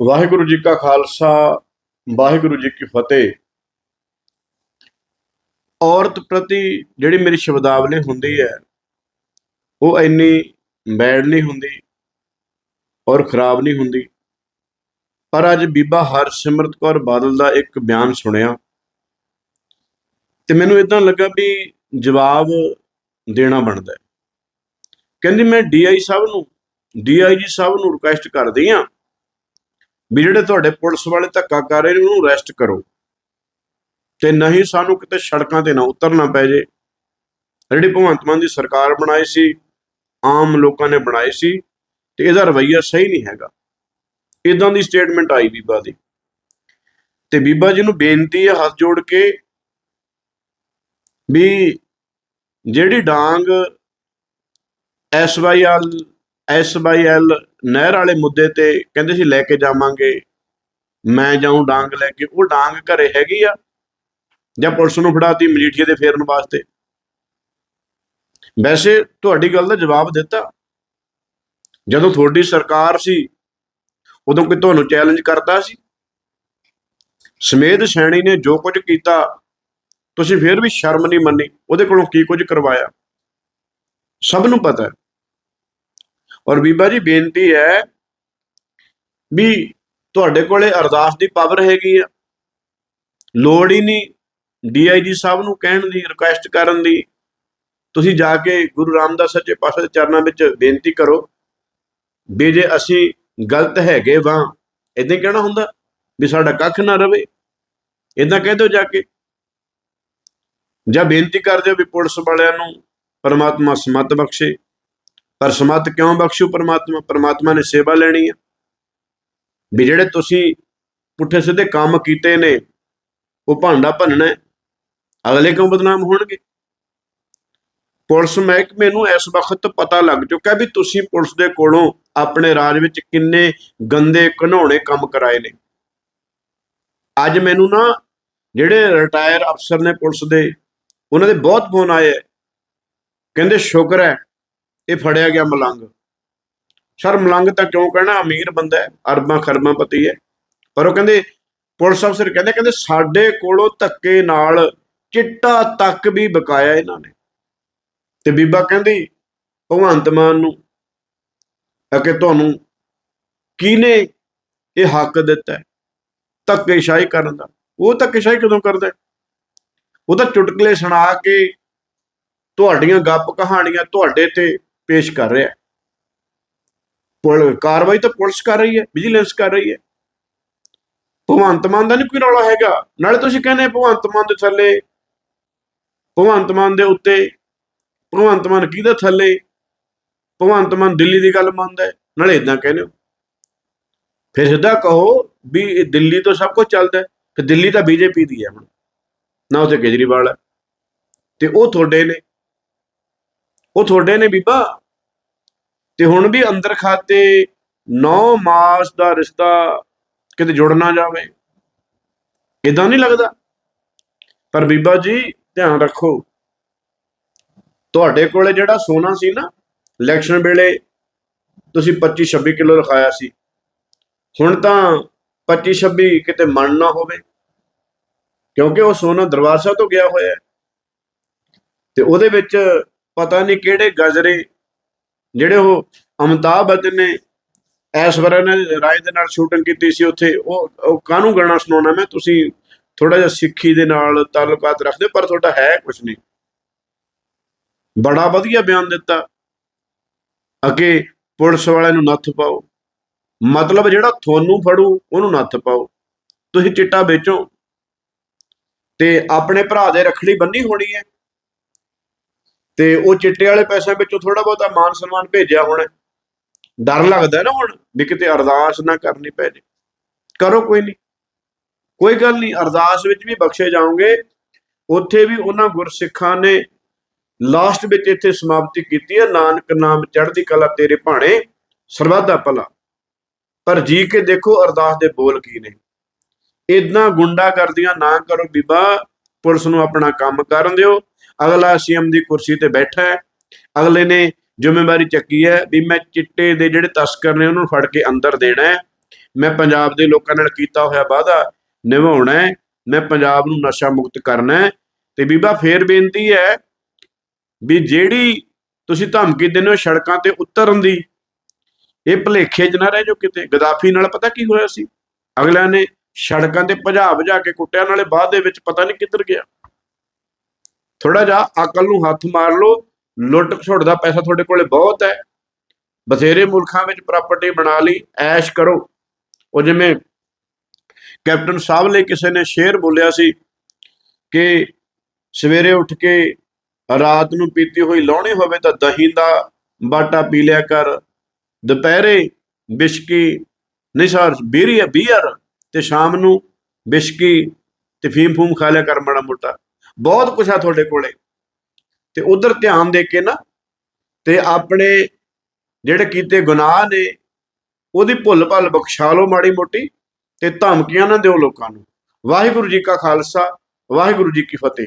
ਵਾਹਿਗੁਰੂ ਜੀ ਕਾ ਖਾਲਸਾ, ਵਾਹਿਗੁਰੂ ਜੀ ਕੀ ਫਤਿਹ। ਔਰਤ ਪ੍ਰਤੀ ਜਿਹੜੀ ਮੇਰੀ ਸ਼ਬਦਾਵਲੀ ਹੁੰਦੀ ਹੈ, ਉਹ ਇੰਨੀ ਬੈਡ ਨਹੀਂ ਹੁੰਦੀ ਔਰ ਖਰਾਬ ਨਹੀਂ ਹੁੰਦੀ। ਪਰ ਅੱਜ ਬੀਬਾ ਹਰਸਿਮਰਤ ਕੌਰ ਬਾਦਲ ਦਾ ਇੱਕ ਬਿਆਨ ਸੁਣਿਆ ਤੇ ਮੈਨੂੰ ਇਦਾਂ ਲੱਗਾ ਵੀ ਜਵਾਬ ਦੇਣਾ ਬਣਦਾ ਕਹਿੰਦੀ, ਮੈਂ ਡੀਆਈ ਸਾਹਿਬ ਨੂੰ ਡੀਆਈਜੀ ਸਾਹਿਬ ਨੂੰ ਰਿਕੁਐਸਟ ਕਰਦੀ ਆ ਵੀ ਜਿਹੜੇ ਤੁਹਾਡੇ ਪੁਲਿਸ ਵਾਲੇ ਧੱਕਾ ਕਰ ਰਹੇ ਨੇ, ਉਹਨੂੰ ਅਰੈਸਟ ਕਰੋ। ਤੇ ਨਹੀਂ ਸਾਨੂੰ ਕਿਤੇ ਸੜਕਾਂ ਤੇ ਨਾ ਉਤਰਨਾ ਪੈ ਜੇ। ਜਿਹੜੀ ਭਗਵੰਤ ਮਾਨ ਦੀ ਸਰਕਾਰ ਬਣਾਈ ਸੀ, ਆਮ ਲੋਕਾਂ ਨੇ ਬਣਾਈ ਸੀ, ਤੇ ਇਹਦਾ ਰਵੱਈਆ ਸਹੀ ਨਹੀਂ ਹੈਗਾ। ਇਦਾਂ ਦੀ ਸਟੇਟਮੈਂਟ ਆਈ ਬੀਬਾ ਦੀ। ਤੇ ਬੀਬਾ ਜੀ ਨੂੰ ਬੇਨਤੀ ਹੈ ਹੱਥ ਜੋੜ ਕੇ ਵੀ ਜਿਹੜੀ ਡਾਂਗ ਐਸਵਾਈਐਲ ਐਸਵਾਈਐਲ ਨਹਿਰ ਵਾਲੇ ਮੁੱਦੇ ਤੇ ਕਹਿੰਦੇ ਸੀ ਲੈ ਕੇ ਜਾਵਾਂਗੇ, ਮੈਂ ਜਾਉਂ ਡਾਂਗ ਲੈ ਕੇ, ਉਹ ਡਾਂਗ ਘਰੇ ਹੈਗੀ ਆ, ਜਾਂ ਪੁਲਿਸ ਨੂੰ ਫੜਾਤੀ ਮਜੀਠੀਏ ਦੇ ਫੇਰਨ ਵਾਸਤੇ। ਵੈਸੇ ਤੁਹਾਡੀ ਗੱਲ ਦਾ ਜਵਾਬ ਦਿੱਤਾ। ਜਦੋਂ ਤੁਹਾਡੀ ਸਰਕਾਰ ਸੀ, ਉਦੋਂ ਕੋਈ ਤੁਹਾਨੂੰ ਚੈਲੰਜ ਕਰਦਾ ਸੀ? ਸਮੇਧ ਸੈਣੀ ਨੇ ਜੋ ਕੁਝ ਕੀਤਾ, ਤੁਸੀਂ ਫਿਰ ਵੀ ਸ਼ਰਮ ਨਹੀਂ ਮੰਨੀ, ਉਹਦੇ ਕੋਲੋਂ ਕੀ ਕੁਝ ਕਰਵਾਇਆ? ਸਭ ਨੂੰ ਪਤਾ ਹੈ। ਔਰ ਬੀਬਾ ਜੀ, ਬੇਨਤੀ ਹੈ ਵੀ ਤੁਹਾਡੇ ਕੋਲੇ ਅਰਦਾਸ ਦੀ ਪਾਵਰ ਹੈਗੀ ਆ। ਲੋੜ ਹੀ ਨਹੀਂ ਡੀਆਈਜੀ ਸਾਹਿਬ ਨੂੰ ਕਹਿਣ ਦੀ ਰਿਕੁਐਸਟ ਕਰਨ ਦੀ। ਤੁਸੀਂ ਜਾ ਕੇ ਗੁਰੂ ਰਾਮਦਾਸ ਸੱਚੇ ਪਾਤਸ਼ਾਹ ਦੇ ਚਰਨਾਂ ਵਿੱਚ ਬੇਨਤੀ ਕਰੋ ਵੀ ਜੇ ਅਸੀਂ ਗਲਤ ਹੈਗੇ ਵਾਂ ਇਦਾਂ ਹੀ ਕਹਿਣਾ ਹੁੰਦਾ ਵੀ ਸਾਡਾ ਕੱਖ ਨਾ ਰਵੇ। ਇਦਾਂ ਕਹਿ ਦਿਓ ਜਾ ਕੇ। ਜਾਂ ਬੇਨਤੀ ਕਰ ਦਿਓ ਵੀ ਪੁਲਿਸ ਵਾਲਿਆਂ ਨੂੰ ਪਰਮਾਤਮਾ ਸਮਤ ਬਖਸ਼ੇ। ਪਰ ਸਮਤ ਕਿਉਂ ਬਖਸ਼ੂ ਪਰਮਾਤਮਾ? ਪਰਮਾਤਮਾ ਨੇ ਸੇਵਾ ਲੈਣੀ ਆ। ਵੀ ਜਿਹੜੇ ਤੁਸੀਂ ਪੁੱਠੇ ਸਿੱਧੇ ਕੰਮ ਕੀਤੇ ਨੇ, ਉਹ ਭਾਂਡਾ ਭੰਨਣਾ ਅਗਲੇ ਕਿਉਂ ਬਦਨਾਮ ਹੋਣਗੇ? ਪੁਲਿਸ ਮਹਿਕਮੇ ਨੂੰ ਇਸ ਵਕਤ ਪਤਾ ਲੱਗ ਚੁੱਕਾ ਵੀ ਤੁਸੀਂ ਪੁਲਿਸ ਦੇ ਕੋਲੋਂ ਆਪਣੇ ਰਾਜ ਵਿੱਚ ਕਿੰਨੇ ਗੰਦੇ ਘਨੌਣੇ ਕੰਮ ਕਰਾਏ ਨੇ। ਅੱਜ ਮੈਨੂੰ ਨਾ ਜਿਹੜੇ ਰਿਟਾਇਰ ਅਫਸਰ ਨੇ ਪੁਲਿਸ ਦੇ, ਉਹਨਾਂ ਦੇ ਬਹੁਤ ਫੋਨ ਆਏ ਹੈ। ਕਹਿੰਦੇ, ਸ਼ੁਕਰ ਹੈ ਇਹ ਫੜਿਆ ਗਿਆ ਮਲੰਗ। ਸਰ, ਮਲੰਗ ਤਾਂ ਕਿਉਂ ਕਹਿਣਾ? ਅਮੀਰ ਬੰਦਾ ਹੈ, ਅਰਬਾਂ ਖਰਬਾਂ ਪਤੀ ਹੈ। ਪਰ ਉਹ ਕਹਿੰਦੇ, ਪੁਲਿਸ ਅਫਸਰ ਕਹਿੰਦੇ ਕਹਿੰਦੇ ਸਾਡੇ ਕੋਲੋਂ ਧੱਕੇ ਨਾਲ ਚਿੱਟਾ ਤੱਕ ਵੀ ਬਕਾਇਆ ਇਹਨਾਂ ਨੇ। ਤੇ ਬੀਬਾ ਕਹਿੰਦੀ, ਭਗਵੰਤ ਮਾਨ ਨੂੰ ਕਿ ਤੁਹਾਨੂੰ ਕਿਹਨੇ ਇਹ ਹੱਕ ਦਿੱਤਾ ਹੈ? ਧੱਕੇਸ਼ਾਹੀ ਕਰਨ ਦਾ। ਉਹ ਧੱਕੇਸ਼ਾਹੀ ਕਦੋਂ ਕਰਦਾ ਉਹ ਤਾਂ ਚੁਟਕਲੇ ਸੁਣਾ ਕੇ ਤੁਹਾਡੀਆਂ ਗੱਪ ਕਹਾਣੀਆਂ ਤੁਹਾਡੇ ਤੇ ਪੇਸ਼ ਕਰ ਰਿਹਾ ਪੁਲ, ਕਾਰਵਾਈ ਤਾਂ ਪੁਲਿਸ ਕਰ ਰਹੀ ਹੈ ਵਿਜੀਲੈਂਸ ਕਰ ਰਹੀ ਹੈ। ਭਗਵੰਤ ਮਾਨ ਦਾ ਨਹੀਂ ਕੋਈ ਰੌਲਾ ਹੈਗਾ। ਨਾਲੇ ਤੁਸੀਂ ਕਹਿੰਦੇ ਭਗਵੰਤ ਮਾਨ ਦੇ ਥੱਲੇ, ਭਗਵੰਤ ਮਾਨ ਦੇ ਉੱਤੇ, ਭਗਵੰਤ ਮਾਨ ਕਿਹਦੇ ਥੱਲੇ, ਭਗਵੰਤ ਮਾਨ ਦਿੱਲੀ ਦੀ ਗੱਲ ਮੰਨਦਾ ਹੈ। ਨਾਲੇ ਇਦਾਂ ਕਹਿੰਦੇ ਹੋ। ਫਿਰ ਸਿੱਧਾ ਕਹੋ ਵੀ ਇਹ ਦਿੱਲੀ ਤੋਂ ਸਭ ਕੁਝ ਚੱਲਦਾ ਹੈ। ਦਿੱਲੀ ਤਾਂ ਬੀਜੇਪੀ ਦੀ ਹੈ ਹੁਣ। ਨਾ ਉੱਥੇ ਕੇਜਰੀਵਾਲ ਹੈ। ਤੇ ਉਹ ਤੁਹਾਡੇ ਨੇ, ਉਹ ਤੁਹਾਡੇ ਨੇ ਬੀਬਾ ਤੇ ਹੁਣ ਵੀ ਅੰਦਰ ਖਾਤੇ 9 ਮਾਸ ਦਾ ਰਿਸ਼ਤਾ ਕਿਤੇ ਜੁੜ ਨਾ ਜਾਵੇ। ਇਦਾਂ ਨਹੀਂ ਲੱਗਦਾ। ਪਰ ਬੀਬਾ ਜੀ, ਧਿਆਨ ਰੱਖੋ। ਤੁਹਾਡੇ ਕੋਲੇ ਜਿਹੜਾ ਸੋਨਾ ਸੀ ਨਾ, ਇਲੈਕਸ਼ਨ ਵੇਲੇ ਤੁਸੀਂ 25 26 ਕਿਲੋ ਲਿਖਾਇਆ ਸੀ। ਹੁਣ ਤਾਂ 25 26 ਕਿਤੇ ਮਣ ਨਾ ਹੋਵੇ। ਕਿਉਂਕਿ ਉਹ ਸੋਨਾ ਦਰਬਾਰ ਸਾਹਿਬ ਤੋਂ ਗਿਆ ਹੋਇਆ ਤੇ ਉਹਦੇ ਵਿੱਚ ਪਤਾ ਨਹੀਂ ਕਿਹੜੇ ਗਜਰੇ ਜਿਹੜੇ ਉਹ ਅਮਿਤਾਭ ਬੱਚਨ ਨੇ ਐਸ਼ਵਰਿਆ ਨੇ ਰਾਏ ਦੇ ਨਾਲ ਸ਼ੂਟਿੰਗ ਕੀਤੀ ਸੀ ਉੱਥੇ ਉਹ ਕਾਹਨੂੰ ਗਾਣਾ ਸੁਣਾਉਣਾ ਮੈਂ? ਤੁਸੀਂ ਥੋੜਾ ਜਿਹਾ ਸਿੱਖੀ ਦੇ ਨਾਲ ਤਾਲੁਕਾਤ ਰੱਖਦੇ ਹੋ, ਪਰ ਤੁਹਾਡਾ ਹੈ ਕੁਝ ਨਹੀਂ। ਬੜਾ ਵਧੀਆ ਬਿਆਨ ਦਿੱਤਾ। ਅੱਗੇ ਪੁਲਿਸ ਵਾਲਿਆਂ ਨੂੰ ਨੱਥ ਪਾਓ। ਮਤਲਬ ਜਿਹੜਾ ਤੁਹਾਨੂੰ ਫੜੂ ਉਹਨੂੰ ਨੱਥ ਪਾਓ। ਤੁਸੀਂ ਚਿੱਟਾ ਵੇਚੋ। ਤੇ ਆਪਣੇ ਭਰਾ ਦੇ ਰੱਖੜੀ ਬੰਨੀ ਹੋਣੀ ਹੈ। ਤੇ ਉਹ ਚਿੱਟੇ ਵਾਲੇ ਪੈਸਿਆਂ ਵਿੱਚੋਂ ਥੋੜਾ ਬਹੁਤਾ ਮਾਨ ਸਨਮਾਨ ਭੇਜਿਆ ਹੋਣਾ। ਡਰ ਲੱਗਦਾ ਨਾ ਹੁਣ ਵੀ ਕਿਤੇ ਅਰਦਾਸ ਨਾ ਕਰਨੀ ਪੈ ਜੇ। ਕਰੋ ਕੋਈ ਨਹੀਂ ਕੋਈ ਗੱਲ ਨਹੀਂ ਅਰਦਾਸ ਵਿੱਚ ਵੀ ਬਖਸ਼ੇ ਜਾਓਗੇ। ਉੱਥੇ ਵੀ ਉਹਨਾਂ ਗੁਰਸਿੱਖਾਂ ਨੇ ਲਾਸਟ ਵਿੱਚ ਇੱਥੇ ਸਮਾਪਤੀ ਕੀਤੀ ਹੈ, ਨਾਨਕ ਨਾਮ ਚੜ੍ਹਦੀ ਕਲਾ ਤੇਰੇ ਭਾਣੇ ਸਰਬੱਧਾ ਭਲਾ। ਪਰ ਜੀ ਕੇ ਦੇਖੋ ਅਰਦਾਸ ਦੇ ਬੋਲ ਕੀ ਨੇ। ਇਦਾਂ ਗੁੰਡਾ ਕਰਦੀਆਂ, ਨਾ ਕਰੋ ਬੀਬਾ, ਪੁਲਿਸ ਨੂੰ ਆਪਣਾ ਕੰਮ ਕਰਨ ਦਿਓ। ਅਗਲਾ ਸੀਐਮ ਦੀ ਕੁਰਸੀ ਤੇ ਬੈਠਾ ਹੈ। ਅਗਲੇ ਨੇ ਜ਼ਿੰਮੇਵਾਰੀ ਚੱਕੀ ਹੈ ਵੀ ਮੈਂ ਚਿੱਟੇ ਦੇ ਜਿਹੜੇ ਤਸਕਰ ਨੇ ਉਹਨਾਂ ਨੂੰ ਫੜ ਕੇ ਅੰਦਰ ਦੇਣਾ ਹੈ। ਮੈਂ ਪੰਜਾਬ ਦੇ ਲੋਕਾਂ ਨਾਲ ਕੀਤਾ ਹੋਇਆ ਵਾਅਦਾ ਨਿਭਾਉਣਾ ਹੈ। ਮੈਂ ਪੰਜਾਬ ਨੂੰ ਨਸ਼ਾ ਮੁਕਤ ਕਰਨਾ ਹੈ। ਤੇ ਬੀਬਾ ਫੇਰ ਬੇਨਤੀ ਹੈ ਵੀ ਜਿਹੜੀ ਤੁਸੀਂ ਧਮਕੀ ਦਿੰਦੇ ਹੋ ਸੜਕਾਂ ਤੇ ਉਤਰਨ ਦੀ, ਇਹ ਭਲੇਖੇ 'ਚ ਨਾ ਰਹਿ ਜਾਓ ਕਿਤੇ। ਗਦਾਫੀ ਨਾਲ ਪਤਾ ਕੀ ਹੋਇਆ ਸੀ? ਅਗਲਿਆਂ ਨੇ ਸੜਕਾਂ ਤੇ ਭਜਾ ਭਜਾ ਕੇ ਕੁੱਟਿਆ, ਨਾਲੇ ਬਾਅਦ ਦੇ ਵਿੱਚ ਪਤਾ ਨਹੀਂ ਕਿੱਧਰ ਗਿਆ। ਥੋੜਾ ਜਿਹਾ ਅਕਲ ਨੂੰ ਹੱਥ ਮਾਰ ਲਓ, ਲੁੱਟ ਖਸੁੱਟ ਦਾ ਪੈਸਾ ਤੁਹਾਡੇ ਕੋਲੇ ਬਹੁਤ ਹੈ। ਬਥੇਰੇ ਮੁਲਕਾਂ ਵਿੱਚ ਪ੍ਰਾਪਰਟੀ ਬਣਾ ਲਈ, ਐਸ਼ ਕਰੋ। ਉਹ ਜਿਵੇਂ ਕੈਪਟਨ ਸਾਹਿਬ ਲਈ ਕਿਸੇ ਨੇ ਸ਼ੇਰ ਬੋਲਿਆ ਸੀ ਕਿ ਸਵੇਰੇ ਉੱਠ ਕੇ ਰਾਤ ਨੂੰ ਪੀਤੀ ਹੋਈ ਲਾਉਣੀ ਹੋਵੇ ਤਾਂ ਦਹੀਂ ਦਾ ਬਾਟਾ ਪੀ ਲਿਆ ਕਰ। ਦੁਪਹਿਰੇ ਬਿਸਕੀ, ਨਹੀਂ ਸਰ, ਬੀਰੀ ਬੀਅਰ ਤੇ ਸ਼ਾਮ ਨੂੰ ਬਿਸਕੀ ਤੇ ਫੀਮ ਫੂਮ ਖਾ ਲਿਆ ਕਰ ਮਾੜਾ ਮੋਟਾ। ਬਹੁਤ ਕੁਛ ਆ ਤੁਹਾਡੇ ਕੋਲੇ। ਤੇ ਉਧਰ ਧਿਆਨ ਦੇ ਕੇ ਨਾ, ਤੇ ਆਪਣੇ ਜਿਹੜੇ ਕੀਤੇ ਗੁਨਾਹ ਨੇ, ਉਹਦੀ ਭੁੱਲ ਭੱਲ ਬਖਸ਼ਾ ਲਓ ਮਾੜੀ ਮੋਟੀ, ਤੇ ਧਮਕੀਆਂ ਨਾ ਦਿਓ ਲੋਕਾਂ ਨੂੰ। ਵਾਹਿਗੁਰੂ ਜੀ ਕਾ ਖਾਲਸਾ, ਵਾਹਿਗੁਰੂ ਜੀ ਕੀ ਫਤਿਹ।